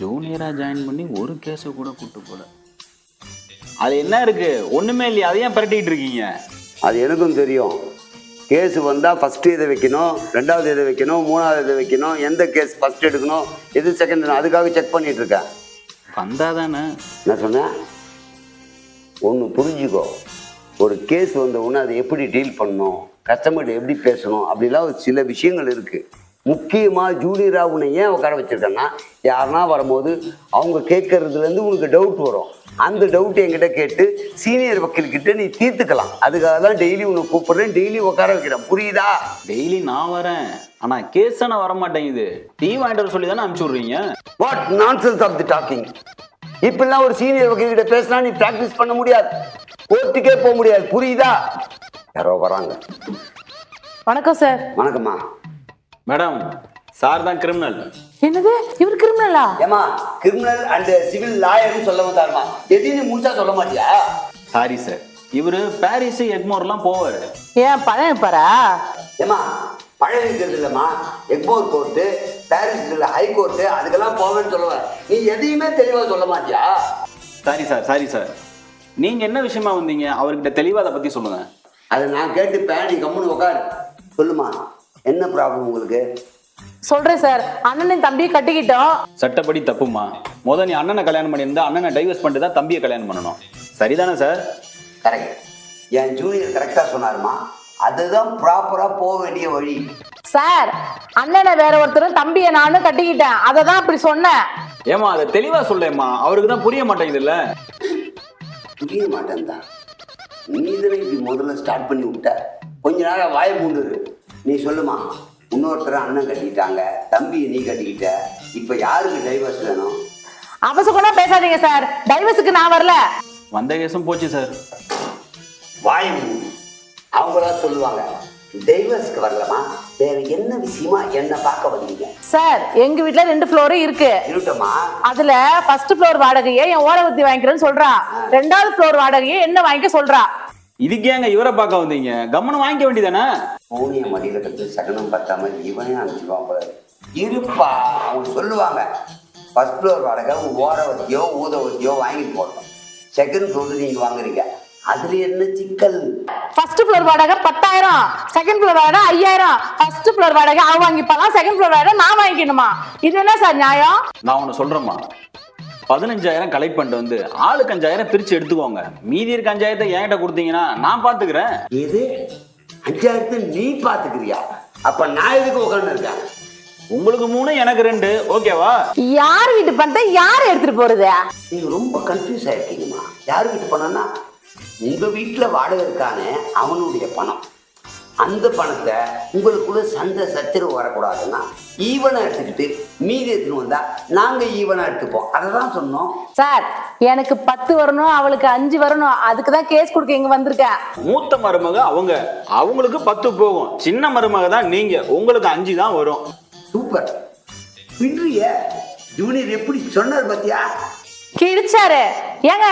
ஜூனியரா join பண்ணி ஒரு கேஸை கூட கூட்டு போல. அது என்ன இருக்கு? ஒண்ணுமே இல்லையா. அதை ஏன் பரட்டிட்டு இருக்கீங்க. அது எனக்கும் தெரியும். கேஸ் வந்தால் ஃபஸ்ட்டு இதை வைக்கணும்? ரெண்டாவது இதை வைக்கணும்? மூணாவது இதை வைக்கணும்? எந்த கேஸ் ஃபஸ்ட் எடுக்கணும்? எது செகண்ட் அதுக்காக செக் பண்ணிட்டு இருக்கேன் வந்தாதானே. என்ன சொன்னேன் ஒன்று புரிஞ்சுக்கோ. ஒரு கேஸ் வந்த உடனே அதை எப்படி டீல் பண்ணணும்? கஸ்டமர்கிட்ட எப்படி பேசணும்? அப்படிலாம் ஒரு சில விஷயங்கள் இருக்குது முக்கியமாக ஜூனியர் உன்னை ஏன் உட்கார வச்சுருக்கேன்னா யாருன்னா வரும்போது அவங்க கேட்கறதுலேருந்து உனக்கு டவுட் வரும். அந்த டவுட் என்கிட்ட கேட்டு சீனியர் வக்கீல்கிட்ட நீ தீர்த்துக்கலாம். அதுக்காக தான் டெய்லி உன்னை கூப்பிடுறேன் டெய்லி உட்கார வைக்கிறேன். புரியுதா? டெய்லி நான் வரேன். ஆனா கேஸ் தானே வர மாட்டேங்குது டீ வாங்கிட்டு சொல்லி தானே அனுப்பிச்சு விடுறீங்க? What nonsense of the talking இப்பெல்லாம் ஒரு சீனியர் வக்கீல் கிட்ட பேசினா நீ ப்ராக்டிஸ் பண்ண முடியாது. கோர்ட்டுக்கே போக முடியாது. புரியுதா? யாரோ வராங்க. வணக்கம் சார் வணக்கம்மா. மேடம் சார் தான் கிரிமினல் என்னது? இவர் கிரிமினலா ஏமா கிரிமினல் அண்ட் சிவில் லாயர்னு சொல்ல வந்தாருமா? எதையும் முழுசா சொல்ல மாட்டியா? சாரி சார் இவரு பாரிஸ் எக்மோர்லாம் போவாரு. ஏன் பழம் இருப்பாரா ஏமா பழைய இருக்கிறது இல்லைம்மா. எக்மோர் கோர்ட்டு பாரிஸ் இல்லை ஹை கோர்ட்டு அதுக்கெல்லாம் போவேன்னு சொல்லுவேன் நீ எதையுமே தெளிவாக சொல்ல மாட்டியா? சாரி சார் சாரி சார் நீங்க என்ன விஷயமா வந்தீங்க? அவர்கிட்ட தெளிவா அதை பத்தி சொல்லுங்க. அதை நான் கேட்டுப்பேன் நீ கம்முன்னு உட்காரு சொல்லுமா? என்ன ப்ராப்ளம் உங்களுக்கு? சொல்றேன் சார். அண்ணனின் தம்பியை கட்டிக்கிட்டோம். சட்டப்படி தப்புமா? முத நீ அண்ணனை கல்யாணம் பண்ணியிருந்தா அண்ணனை டைவர்ஸ் பண்ணிட்டு தான் தம்பியை கல்யாணம் பண்ணணும். சரிதானே சார்? கரெக்ட் என் ஜூனியர் கரெக்டாக சொன்னாருமா? அதுதான் ப்ராப்பராக போக வேண்டிய வழி. சார் அண்ணனை வேற ஒருத்தரும் தம்பியை நானும் கட்டிக்கிட்டேன். அதை தான் அப்படி சொன்னேன். ஏமா அதை தெளிவா சொல்லேம்மா. அவருக்கு தான் புரிய மாட்டேங்குதுல்ல. புரிய மாட்டேன் தான் நீ இதனை இப்படி முதல்ல ஸ்டார்ட் பண்ணி விட்ட. கொஞ்ச நேரம் வாய மூண்டுரு நீ சொல்லுமா இன்னொருத்தர் அண்ணன் கட்டிக்கிட்டாங்க தம்பியை நீ கட்டிக்கிட்ட இப்போ யாருக்கு டைவர்ஸ் வேணும்? அவசகுணா பேசாதீங்க சார் டைவர்ஸுக்கு நான் வரல. வந்த கேஸும் போச்சு சார் வாய மூடு. அவங்களா சொல்லுவாங்க டைவர்ஸ்க்கு வரலமா வேற என்ன விஷயமா என்ன பார்க்க வந்தீங்க? சார் எங்க வீட்ல ரெண்டு ஃப்ளோரும் இருக்கு. இருக்கட்டும்மா. அதுல ஃபர்ஸ்ட் ஃப்ளோர் வாடகையை என் ஓரவத்தி வாங்கிக்கிறேன்னு சொல்றா. ரெண்டாவது ஃப்ளோர் வாடகையை என்ன வாங்கிக்க சொல்றா? இதுக்கு ஏங்க இவரை பார்க்க வந்தீங்க? கம்மனை வாங்கிக்க வேண்டியதானே? பூனிய மடியில கட்டு சகனம் பத்தாம இவனே அனுப்பிச்சுவான் போல இருப்பா அவங்க சொல்லுவாங்க. ஃபர்ஸ்ட் ஃப்ளோர் வாடகை ஓரவத்தியோ ஊதவத்தியோ வாங்கிட்டு போடணும் செகண்ட் ஃப்ளோர் நீங்க வாங்குறீங்க. அதுல என்ன சிக்கல்? ஃபர்ஸ்ட் ஃப்ளோர் வாடகை பத்தாயிரம். செகண்ட் ஃப்ளோர் வாடகை ஐயாயிரம். ஃபர்ஸ்ட் ஃப்ளோர் வாடகை அவன் வாங்கிப்பாலாம் செகண்ட் ஃப்ளோர் வாடகை நான் வாங்கிக்கணுமா? இது என்ன சார் நியாயம்? நான் ஒன்று சொல்றேம்மா. பதினஞ்சாயிரம் கலெக்ட் பண்ணிட்டு வந்து ஆளுக்கு அஞ்சாயிரம் பிரிச்சு எடுத்துக்கோங்க. மீதி இருக்க அஞ்சாயிரத்தை என்கிட்ட கொடுத்தீங்கன்னா நான் பாத்துக்கிறேன். எது? அஞ்சாயிரத்தை நீ பாத்துக்கிறியா அப்ப நான் எதுக்கு உட்காந்து இருக்கேன்? உங்களுக்கு மூணு எனக்கு ரெண்டு. ஓகேவா? யார் வீட்டு பணத்தை யார் எடுத்துட்டு போறது? நீங்க ரொம்ப கன்ஃபியூஸ் ஆயிருக்கீங்கம்மா. யாரு வீட்டு பணம்னா உங்க வீட்டுல வாடகை இருக்கானே அவனுடைய பணம். அந்த பணத்தை உங்களுக்குள்ள சண்டை சச்சரவு வரக்கூடாதுன்னா ஈவனா எடுத்துக்கிட்டு மீதி எடுத்துன்னு வந்தா நாங்க ஈவனா எடுத்துப்போம். அதை தான் சொன்னோம். சார் எனக்கு பத்து வரணும் அவளுக்கு அஞ்சு வரணும். அதுக்கு தான் கேஸ் கொடுக்க இங்க வந்திருக்கேன் மூத்த மருமக அவங்க அவங்களுக்கு பத்து போகும். சின்ன மருமக தான் நீங்க. உங்களுக்கு அஞ்சு தான் வரும். சூப்பர் பின்றிய ஜூனியர் எப்படி சொன்னார் பாத்தியா? கிழிச்சாரு. ஏங்க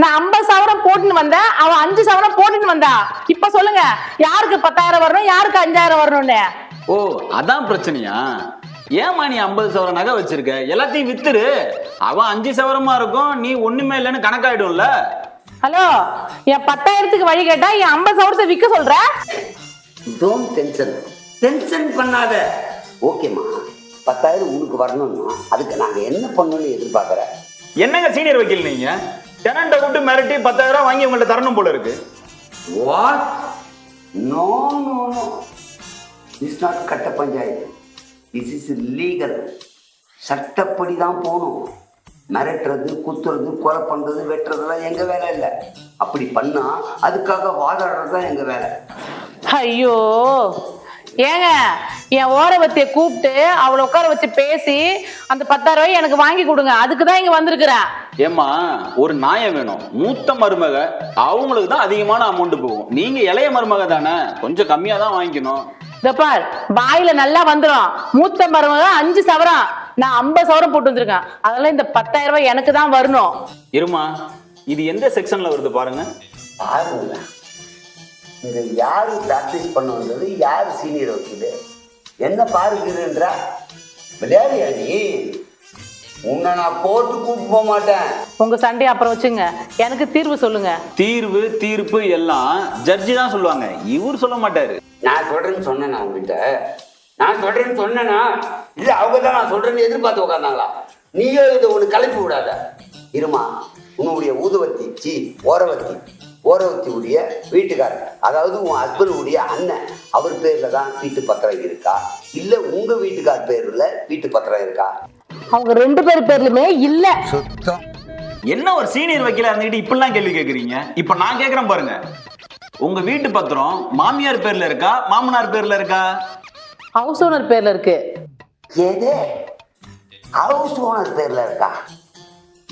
நான் ஐம்பது சவரம் போட்டுன்னு வந்தேன். அவன் அஞ்சு சவரம் போட்டுன்னு வந்தா. இப்ப சொல்லுங்க யாருக்கு பத்தாயிரம் வரணும் யாருக்கு அஞ்சாயிரம் வரணும்னு? ஓ அதான் பிரச்சனையா? ஏமா நீ ஐம்பது சவரம் நகை வச்சிருக்க? எல்லாத்தையும் வித்துரு. அவன் அஞ்சு சவரமா இருக்கும் நீ ஒண்ணுமே இல்லைன்னு கணக்காயிடும்ல. ஹலோ என் பத்தாயிரத்துக்கு வழி கேட்டா என் ஐம்பது சவரத்தை விற்க சொல்ற? டோன்ட் டென்ஷன் டென்ஷன் பண்ணாத. ஓகேம்மா பத்தாயிரம் உனக்கு வரணும்னா அதுக்கு நாங்க என்ன பண்ணணும்னு எதிர்பார்க்குற? என்னங்க சீனியர் வக்கீல் நீங்க? டெனண்ட்டை விட்டு மிரட்டி பத்தாயிரம் ரூபாய் வாங்கி உங்கள்ட்ட தரணும் போல இருக்கு. What no no no is not கட்ட பஞ்சாயத்து. திஸ் இஸ் லீகல் சட்டப்படி தான் போகணும். மிரட்டுறது குத்துறது கொலை பண்ணுறது வெட்டுறதெல்லாம் எங்கள் வேலை இல்லை. அப்படி பண்ணா அதுக்காக வாதாடுறது தான் எங்கள் வேலை. ஐயோ! ஏங்க என் ஓரவத்திய கூப்பிட்டு அவளை உட்கார வச்சு பேசி அந்த பத்தாயிரம் ரூபாய் எனக்கு வாங்கி கொடுங்க. அதுக்கு தான் இங்க வந்திருக்கிறேன் ஏமா ஒரு நாயம் வேணும். மூத்த மருமக அவங்களுக்கு தான் அதிகமான அமௌண்ட் போகும். நீங்க இளைய மருமக தானே கொஞ்சம் கம்மியா தான் வாங்கிக்கணும். இதோ பார் வாயில நல்லா வந்துடும் மூத்த மருமக அஞ்சு சவரம். நான் ஐம்பது சவரம் போட்டு வந்திருக்கேன். அதெல்லாம் இந்த பத்தாயிரம் ரூபாய் எனக்கு தான் வரணும். இருமா இது எந்த செக்ஷன்ல வருது பாருங்க. பாருங்க. இங்க யாரு பிராக்டிஸ் பண்ண வந்தது யாரு சீனியர் வக்கீல் என்ன பாருகிறன்றா விளையாடியா நீ உன்னை நான் கோர்ட்டு கூப்பிட்டு போக மாட்டேன். உங்க சண்டையை அப்புறம் வச்சுங்க. எனக்கு தீர்வு சொல்லுங்க. தீர்வு தீர்ப்பு எல்லாம் ஜட்ஜி தான் சொல்லுவாங்க. இவர் சொல்ல மாட்டாரு. நான் சொல்றேன்னு சொன்னேனா உங்ககிட்ட. நான் சொல்றேன்னு சொன்னேனா இல்ல அவங்க தான் நான் சொல்றேன்னு எதிர்பார்த்து உட்காந்தாங்களா நீயோ இதை ஒன்று கிளப்பி விடாத. இருமா உன்னுடைய ஊதுவத்தி சி ஓரவத்தி ஓரவத்தி உடைய வீட்டுக்காரர். அதாவது உன் ஹஸ்பண்ட் உடைய அண்ணன். அவர் பேர்ல தான் வீட்டு பத்திரம் இருக்கா? இல்ல உங்க வீட்டுக்கார் பேர்ல வீட்டு பத்திரம் இருக்கா? அவங்க ரெண்டு பேர் பேர்லுமே இல்ல. சுத்தம். என்ன ஒரு சீனியர் வக்கீலா இருந்துகிட்டு இப்படிலாம் கேள்வி கேக்குறீங்க? இப்ப நான் கேக்குறேன் பாருங்க. உங்க வீட்டு பத்திரம் மாமியார் பேர்ல இருக்கா? மாமனார் பேர்ல இருக்கா? ஹவுஸ் ஓனர் பேர்ல இருக்கு. எது? ஹவுஸ் ஓனர் பேர்ல இருக்கா?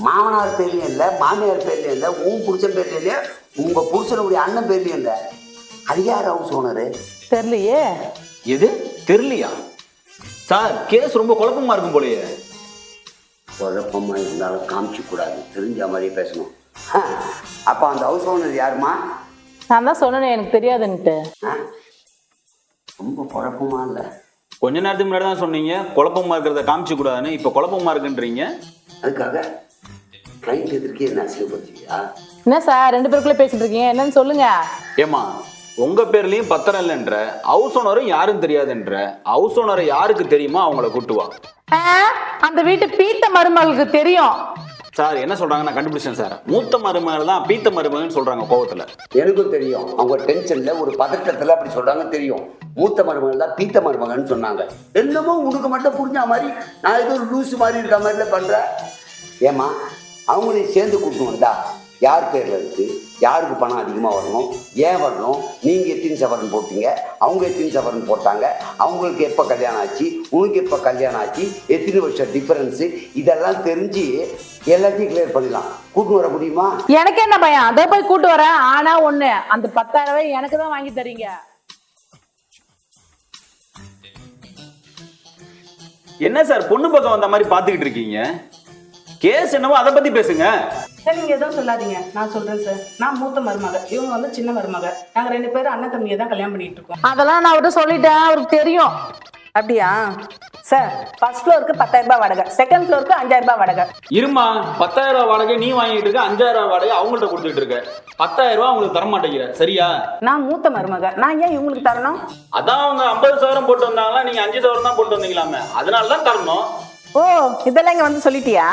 மாமனார் பேர்லயும் இல்லை மாமியார் பேர்லயும் இல்லை உன் புருஷன் பேர்லயும் இல்லை உங்க புருஷனுடைய அண்ணன் பேர்லயும் இல்லை அது யார் ஹவுஸ் ஓனரு தெரியலையே. எது? தெரியலையா? சார் கேஸ் ரொம்ப குழப்பமா இருக்கும் போலயே. குழப்பமா இருந்தாலும் காமிச்சு கூடாது. தெரிஞ்ச மாதிரியே பேசணும். ஆ, அப்ப அந்த ஹவுஸ் ஓனர் யாருமா? நான் தான் சொன்னேனே எனக்கு தெரியாதுன்ட்டு. ஆ? ரொம்ப குழப்பமா இல்லை. கொஞ்ச நேரத்துக்கு முன்னாடி தான் சொன்னீங்க. குழப்பமா இருக்கிறத காமிச்சு கூடாதுன்னு. இப்ப குழப்பமா இருக்குன்றீங்க. அதுக்காக கிளைண்ட் எதிர்க்கே என்ன அசிங்கப்படுத்துவியா என்ன சார் ரெண்டு பேருக்குள்ள பேசிட்டு இருக்கீங்க. என்னன்னு சொல்லுங்க. ஏமா உங்க பேர்லயும் பத்திரம் இல்லைன்ற ஹவுஸ் ஓனரும் யாரும் தெரியாதுன்ற ஹவுஸ் ஓனரை யாருக்கு தெரியுமா அவங்கள கூட்டுவா. அந்த வீட்டு பீத்த மருமகளுக்கு தெரியும். சார் என்ன சொல்றாங்க நான் கண்டுபிடிச்சேன் சார் மூத்த மருமகள் தான் பீத்த மருமகன்னு சொல்றாங்க கோவத்துல. எனக்கும் தெரியும். அவங்க டென்ஷன்ல ஒரு பதட்டத்துல அப்படி சொல்றாங்க தெரியும். மூத்த மருமகள் தான் பீத்த மருமகன்னு சொன்னாங்க. என்னமோ உனக்கு மட்டும் புரிஞ்ச மாதிரி நான் ஏதோ ஒரு லூஸ் மாதிரி இருக்க மாதிரில பண்றேன். ஏமா அவங்களையும் சேர்ந்து கூட்டு வந்தா யார் பேர்ல இருக்கு? யாருக்கு பணம் அதிகமா வரணும்? ஏன் வரணும்? நீங்க எத்தனை சவரன் போட்டீங்க? அவங்க எத்தனை சவரன் போட்டாங்க? அவங்களுக்கு எப்ப கல்யாணம் ஆச்சு? உனக்கு எப்ப கல்யாணம் ஆச்சு? எத்தனை வருஷம் டிஃபரன்ஸ் இதெல்லாம் தெரிஞ்சு எல்லாத்தையும் கிளியர் பண்ணிடலாம். கூட்டு வர முடியுமா? எனக்கு என்ன பயம்? அதே போய் கூட்டு வரேன். ஆனா ஒண்ணு அந்த பத்தாயிரம் ரூபாய் எனக்கு தான் வாங்கி தரீங்க. என்ன சார் பொண்ணு பக்கம் வந்த மாதிரி பாத்துக்கிட்டு இருக்கீங்க? கேஸ் என்னவோ அதை பத்தி பேசுங்க. சார் நீங்க எதுவும் சொல்லாதீங்க. நான் சொல்றேன் சார். நான் மூத்த மருமக. இவங்க வந்து சின்ன மருமக. நாங்க ரெண்டு பேரும் அண்ணன் தம்பியை தான் கல்யாணம் பண்ணிட்டு இருக்கோம். அதெல்லாம் நான் அவர்கிட்ட சொல்லிட்டேன். அவருக்கு தெரியும். அப்படியா? சார் ஃபர்ஸ்ட் ஃப்ளோருக்கு பத்தாயிரம் ரூபாய் வாடகை. செகண்ட் ஃப்ளோருக்கு அஞ்சாயிரம் ரூபாய் வாடகை. இருமா பத்தாயிரம் ரூபாய் வாடகை நீ வாங்கிட்டு இருக்க அஞ்சாயிரம் ரூபாய் வாடகை அவங்கள்ட்ட கொடுத்துட்டு இருக்க. பத்தாயிரம் ரூபாய் உங்களுக்கு தர மாட்டேங்கிற. சரியா? நான் மூத்த மருமக. நான் ஏன் இவங்களுக்கு தரணும்? அதான் அவங்க ஐம்பது சவரம் போட்டு வந்தாங்களா நீங்க அஞ்சு சவரம் தான் போட்டு வந்தீங்களாமே. அதனால தான் தரணும். ஓ இதெல்லாம் இங்க வந்து சொல்லிட்டியா?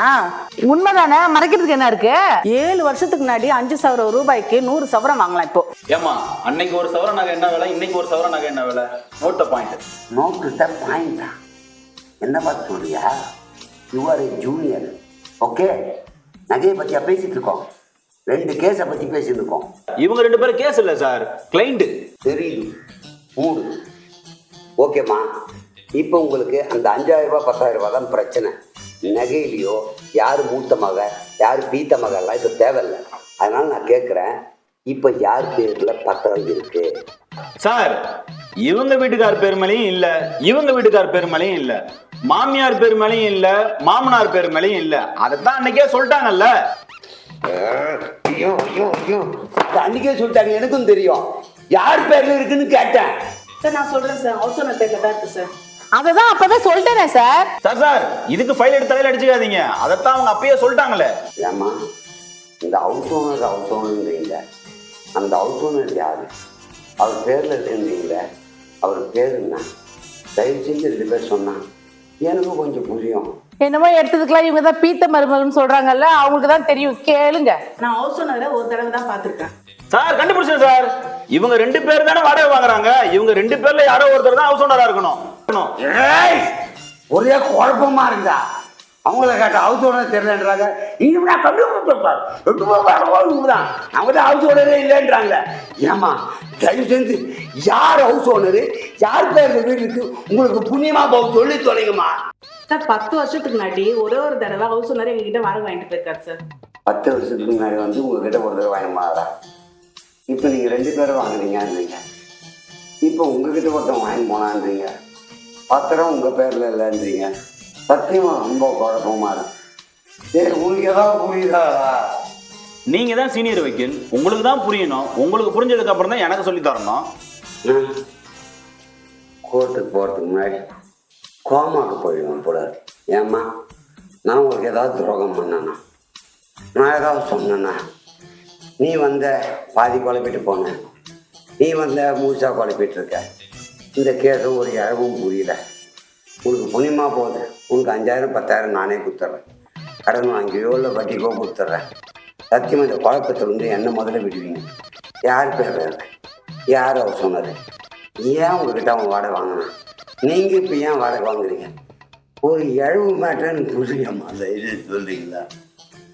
உண்மைதானே? மறைக்கிறதுக்கு என்ன இருக்கு? ஏழு வருஷத்துக்கு முன்னாடி அஞ்சு சவரம் ரூபாய்க்கு நூறு சவரம் வாங்கலாம் இப்போ. ஏமா அன்னைக்கு ஒரு சவரம் நகை என்ன விலை? இன்னைக்கு ஒரு சவரம் நகை என்ன விலை? நோட் த பாயிண்ட் நோட்டு தான் பாயிண்டா என்ன பார்த்து சொல்றியா? You are a junior okay நகையை பற்றியா பேசிட்டு இருக்கோம். ரெண்டு கேஸை பற்றி பேசிட்டு இருக்கோம். இவங்க ரெண்டு பேரும் கேஸ் இல்ல சார் கிளைண்ட் தெரியுது. மூடு ஓகேம்மா இப்போ உங்களுக்கு அந்த அஞ்சாயிரம் ரூபாய் பத்தாயிரம் ரூபாய் தான் பிரச்சனை. நகையிலையோ யார் மூத்த மக யார் பீத்த மகெல்லாம் இப்போ தேவையில்லை. அதனால நான் கேட்குறேன் இப்போ யார் பேரில் பத்திரம் இருக்கு? சார் இவங்க வீட்டுக்கார் பேர் மேலேயும் இல்ல இவங்க வீட்டுக்கார் பேர் மேலேயும் இல்ல மாமியார் பேர் மேலேயும் இல்ல மாமனார் பேர் மேலேயும் இல்ல. அதைத்தான் அன்னைக்கே சொல்லிட்டாங்கல்ல. ஐயோ ஐயோ ஐயோ. அன்னைக்கே சொல்லிட்டாங்க எனக்கும் தெரியும். யார் பேர்ல இருக்குன்னு கேட்டேன். சார் நான் சொல்றேன் சார் ஹவுஸ் ஓனர் பேர்ல தான் இருக்கு சார். அததான் அப்பதான் சொல்லிட்டேனே சார். சார் சார் இதுக்கு ஃபைல் எடுத்து தலையில அடிச்சுக்காதீங்க. அதைத்தான் அவங்க அப்பயே சொல்லிட்டாங்களே. ஏம்மா இந்த ஹவுஸ் ஓனர் ஹவுஸ் ஓனர்ன்றீங்க அந்த ஹவுஸ் ஓனர் யாரு? அவர் பேர்ல இருந்தீங்க அவர் பேர் என்ன? தயவு செஞ்சு ரெண்டு பேர் சொன்னா. எனக்கும் கொஞ்சம் புரியும். என்னமோ எடுத்ததுக்கெல்லாம் இவங்க தான் பீத்த மருமகன் சொல்றாங்கல்ல அவங்களுக்கு தான் தெரியும். கேளுங்க. நான் ஹவுஸ் ஓனரை ஒரு தடவை தான் பார்த்திருக்கேன். சார் கண்டுபிடிச்சேன் சார். இவங்க ரெண்டு பேர் தானே வாடகை வாங்குறாங்க. இவங்க ரெண்டு பேர்ல யாரோ ஒருத்தர் தான் ஹவுஸ் ஓனரா இருக்கணும். இருக்கணும். ஏய்! ஒரே குழப்பமா இருந்தா? அவங்கள கேட்ட ஹவுஸ் ஓனர் தெரியலன்றாங்க. இவனா கண்டுபிடிப்பார் தான். அவங்க தான் ஹவுஸ் ஓனரே இல்லைன்றாங்க ஏமா தயவு செஞ்சு யார் ஹவுஸ் ஓனரு யார் பேர் வீடு இருக்கு உங்களுக்கு புண்ணியமா போக சொல்லி தொலைங்கம்மா. சார் பத்து வருஷத்துக்கு முன்னாடி ஒரே ஒரு தடவை ஹவுஸ் ஓனர் எங்ககிட்ட வாடகை வாங்கிட்டு போயிருக்காரு சார். பத்து வருஷத்துக்கு முன்னாடி வந்து உங்ககிட்ட ஒரு தடவை வாங்கினாரா இப்போ நீங்கள் ரெண்டு பேரும் வாங்குறீங்கன்றீங்க இப்போ உங்ககிட்ட ஒருத்தன் வாங்கி போனான்றீங்க. பத்திரம் உங்கள் பேரில் இல்லைன்றீங்க. சத்தியமாக ரொம்ப குழப்பமா இருக்கு. சரி உங்களுக்கு ஏதாவது புரியுதா? நீங்க தான் சீனியர் வக்கீல். உங்களுக்கு தான் புரியணும். உங்களுக்கு புரிஞ்சதுக்கு அப்புறம் தான் எனக்கு சொல்லி தரணும். கோர்ட்டுக்கு போகிறதுக்கு முன்னாடி கோமாக்கு போயிடுவோம் போல. ஏம்மா? நான் உங்களுக்கு ஏதாவது துரோகம் பண்ணேனா? நான் ஏதாவது சொன்னேனா? நீ வந்த பாதி குழப்பிட்டு போன. நீ வந்த முழுசா குழப்பிட்டு இருக்க. இந்த கேஸும் ஒரு இழவும் புரியல. உனக்கு புண்ணியமாக போகுது. உனக்கு அஞ்சாயிரம் பத்தாயிரம் நானே கொடுத்துட்றேன் கடன் வாங்கியோ இல்லை வட்டிக்கோ கொடுத்துட்றேன் சத்தியமாக இந்த குழப்பத்தை வந்து என்ன முதல்ல விடுவீங்க? யார் பேர் இருக்கு யார் அவர் சொன்னது? ஏன் உங்ககிட்ட அவன் வாடகை வாங்கினான் நீங்கள் இப்போ ஏன் வாடகை வாங்குறீங்க? ஒரு இழவு மேட்டர்னு புரியாமா அந்த இது சொல்கிறீங்களா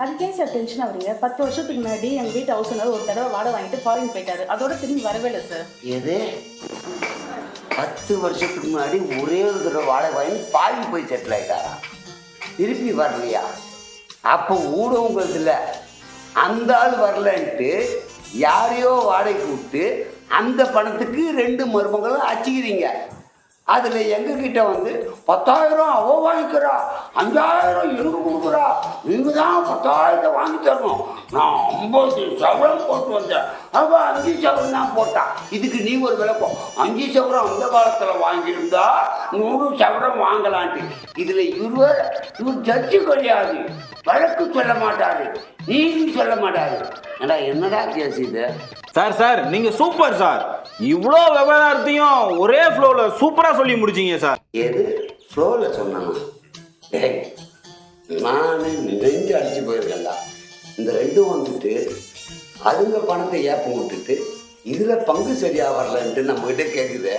அதுக்கே சார் டென்ஷன் ஆகுறீங்க. பத்து வருஷத்துக்கு முன்னாடி எங்க வீட்டு ஹவுஸ் ஒரு தடவை வாடகை வாங்கிட்டு ஃபாரின் போயிட்டாரு. அதோட திரும்பி வரவே இல்லை சார் எது? பத்து வருஷத்துக்கு முன்னாடி ஒரே ஒரு தடவை வாழை வாங்கி பாவி போய் செட்டில் ஆயிட்டாரா? திருப்பி வரலையா? அப்போ ஊடகங்கிறதுல அந்த ஆள் வரலன்ட்டு யாரையோ வாடகை கூப்பிட்டு அந்த பணத்துக்கு ரெண்டு மருமகளும் அச்சுக்கிறீங்க அதில் எங்ககிட்ட வந்து பத்தாயிரம் அவ வாங்கிக்கிறா அஞ்சாயிரம் எனக்கு கொடுக்குறா. நீங்கள் தான் பத்தாயிரத்தை வாங்கி தரணும். நான் ஐம்பது சவரம் போட்டு வந்தேன். அவள் அஞ்சு சவரம் தான் போட்டான் இதுக்கு நீ ஒரு விளக்கம். அஞ்சு சவரம் அந்த காலத்தில் வாங்கியிருந்தா நூறு சவரம் வாங்கலான்ட்டு. இதில் இருவர் இவர் ஜட்ஜு கிடையாது. வழக்கு சொல்ல மாட்டாரு. நீதி சொல்ல மாட்டாரு. ஏன்னா என்னடா கேஸ் இது? சார் சார் நீங்க சூப்பர் சார். இவ்வளோ விவகாரத்தையும் ஒரே ஃப்ளோல சூப்பரா சொல்லி முடிச்சீங்க சார். எது? ஃப்ளோவில் சொன்னாங்க நான் நெஞ்சு அடிச்சு போயிருக்கேன்டா. இந்த ரெண்டும் வந்துட்டு அதுங்க பணத்தை ஏப்பம் விட்டுட்டு இதில் பங்கு சரியா வரலன்ட்டு நம்மகிட்ட கேட்குது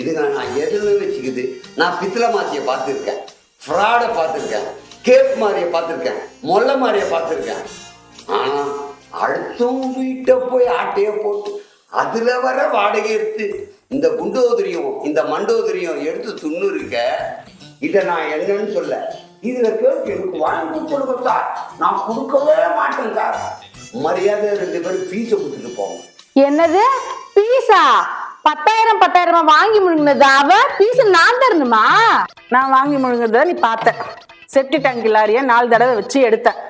இதுங்க நான் எதுவுமே வச்சுக்குது. நான் பித்தளை மாத்தியை பார்த்துருக்கேன். ஃப்ராடை பார்த்துருக்கேன். கேப் மாதிரியை பார்த்துருக்கேன். மொல்லை மாதிரியை பார்த்துருக்கேன். ஆனால் அடுத்தவங்க வீட்டை போய் ஆட்டையை போட்டு அதில் வர வாடகை எடுத்து இந்த குண்டோதரியும் இந்த மண்டோதரியும் எடுத்து துண்ணு இருக்க இதை நான் என்னன்னு சொல்ல. இதில் கேட்டு எனக்கு வாங்கி கொடுங்க சார். நான் கொடுக்கவே மாட்டேன் சார். மரியாதை ரெண்டு பேரும் ஃபீஸை கொடுத்துட்டு போங்க. என்னது? பீஸா பத்தாயிரம் பத்தாயிரமா வாங்கி முழுங்கினது? அவ பீஸ் நான் தரணுமா? நான் வாங்கி முழுங்குறத நீ பார்த்த. செப்டி டேங்க் லாரியை நாலு தடவை வச்சு எடுத்தேன்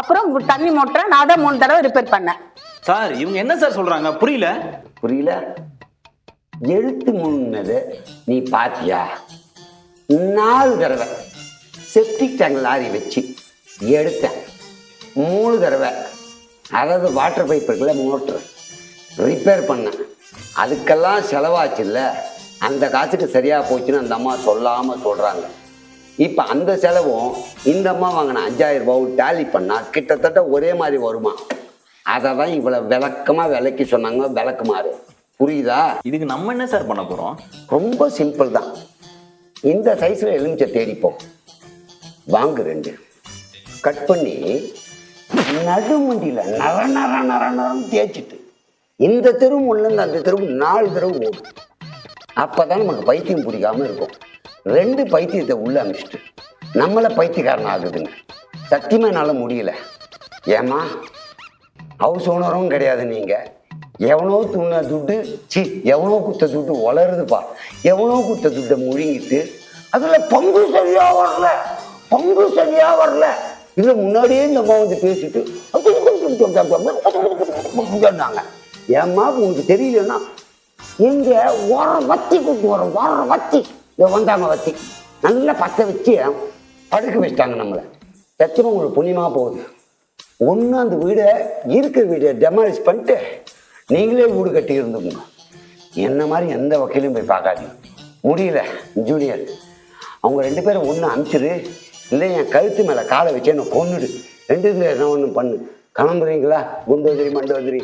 அப்புறம் தண்ணி மோட்டரை நான் தான் மூணு தடவை ரிப்பேர் பண்ணேன். சார் இவங்க என்ன சார் சொல்றாங்க? புரியல? புரியல. எழுத்து முன்னது நீ பாத்தியா? நாலு தடவை செப்டிக் டேங்க் லாரி வச்சு எடுத்தேன். மூணு தடவை. அதாவது வாட்டர் பைப் இருக்குல்ல மோட்ரு ரிப்பேர் பண்ணேன். அதுக்கெல்லாம் செலவாச்சுல்ல? அந்த காசுக்கு சரியாக போச்சுன்னு அந்த அம்மா சொல்லாமல் சொல்கிறாங்க இப்போ அந்த செலவும் இந்த அம்மா வாங்கின அஞ்சாயிரம் ரூபாவும் டேலி பண்ணால் கிட்டத்தட்ட ஒரே மாதிரி வருமா? அதை தான் இவ்வளோ விளக்கமாக விலைக்கு சொன்னாங்க விளக்குமாறு புரியுதா? இதுக்கு நம்ம என்ன சார் பண்ண போறோம்? ரொம்ப சிம்பிள் தான். இந்த சைஸில் எலுமிச்சை தேடிப்போம். வாங்கு ரெண்டு. கட் பண்ணி நடுமண்டியில் நர நர நர நரன்னு தேய்ச்சிட்டு இந்த தெரு முள்ளேருந்து அந்த தெருவு நாலு தெருவு ஓடும். அப்போ தான் நமக்கு பைத்தியம் பிடிக்காம இருக்கும். ரெண்டு பைத்தியத்தை உள்ள அனுப்பிச்சிட்டு நம்மளை பைத்தியக்காரன் ஆகுதுங்க சத்தியமாக என்னால் முடியல ஏமா ஹவுஸ் ஓனரும் கிடையாது நீங்கள் எவனோ துண்ண துட்டு சி எவனோ குத்த துட்டு வளருதுப்பா எவனோ குத்த துட்டை முழுங்கிட்டு அதில் பங்கு சரியா வரல பங்கு சரியா வரல இதில் முன்னாடியே இந்த அம்மா வந்து பேசிட்டு சொன்னாங்க ஏம்மா உனக்கு தெரியலன்னா இங்க ஓர வத்தி கூட்டு வரோம் ஓர வத்தி இந்த வந்தாங்க வத்தி நல்லா பற்ற வச்சு படுக்க வச்சிட்டாங்க நம்மளை. சத்தியமாக உங்களுக்கு புண்ணியமாக போகுது. ஒன்று அந்த வீடை இருக்கிற வீடை டெமாலிஷ் பண்ணிட்டு நீங்களே வீடு கட்டி இருந்துக்கோங்க. என்ன மாதிரி எந்த வக்கீலும் போய் பார்க்காதீங்க. முடியல ஜூனியர் அவங்க ரெண்டு பேரும் ஒன்று அனுப்பிச்சிரு இல்லை என் கழுத்து மேலே காலை வச்சு என்ன கொண்டுடு ரெண்டு இதில் என்ன ஒன்று பண்ணு. கிளம்புறீங்களா? குண்டோதிரி மண்டோதிரி.